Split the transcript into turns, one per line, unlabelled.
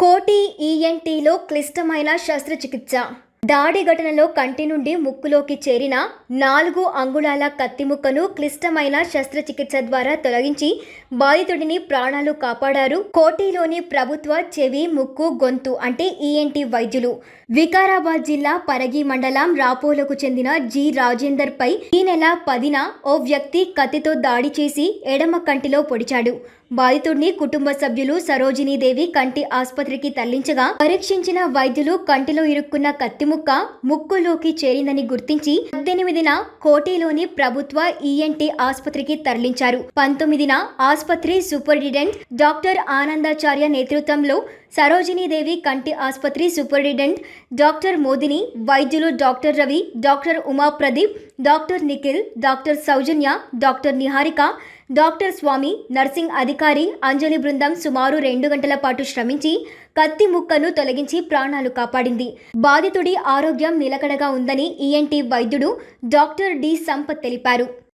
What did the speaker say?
కోటి ఈఎన్టీలో క్లిష్టమైన శస్త్రచికిత్స. దాడి ఘటనలో కంటి నుండి ముక్కులోకి చేరిన నాలుగు అంగుళాల కత్తి ముక్కను క్లిష్టమైన శస్త్రచికిత్స ద్వారా తొలగించి బాధితుడిని ప్రాణాలు కాపాడారు. కోటిలోని ప్రభుత్వ చెవి ముక్కు గొంతు అంటే ఈఎన్టీ వైద్యులు. వికారాబాద్ జిల్లా పరగి మండలం రాపోలకు చెందిన జి రాజేందర్ పై ఈ నెల పదిన ఓ వ్యక్తి కత్తితో దాడి చేసి ఎడమ కంటిలో పొడిచాడు. బాధితుడిని కుటుంబ సభ్యులు సరోజినీదేవి కంటి ఆసుపత్రికి తరలించగా పరీక్షించిన వైద్యులు కంటిలో ఇరుక్కున్న కత్తిముక్క ముక్కులోకి చేరిందని గుర్తించి పద్దెనిమిదిన కోటిలోని ప్రభుత్వ ఈఎన్టీ ఆసుపత్రికి తరలించారు. పంతొమ్మిదిన ఆసుపత్రి సూపరింటెండెంట్ డాక్టర్ ఆనందాచార్య నేతృత్వంలో సరోజినీదేవి కంటి ఆసుపత్రి సూపరింటెండెంట్ డాక్టర్ మోదిని వైద్యులు doctor Ravi doctor Uma Pradeep doctor Nikhil doctor Sowjanya doctor Niharika doctor Swamy nursing అధికారి అంజలి బృందం సుమారు రెండు గంటల పాటు శ్రమించి కత్తి ముక్కను తొలగించి ప్రాణాలు కాపాడింది. బాధితుడి ఆరోగ్యం నిలకడగా ఉందని ఈఎన్టీ వైద్యుడు డాక్టర్ డి సంపత్ తెలిపారు.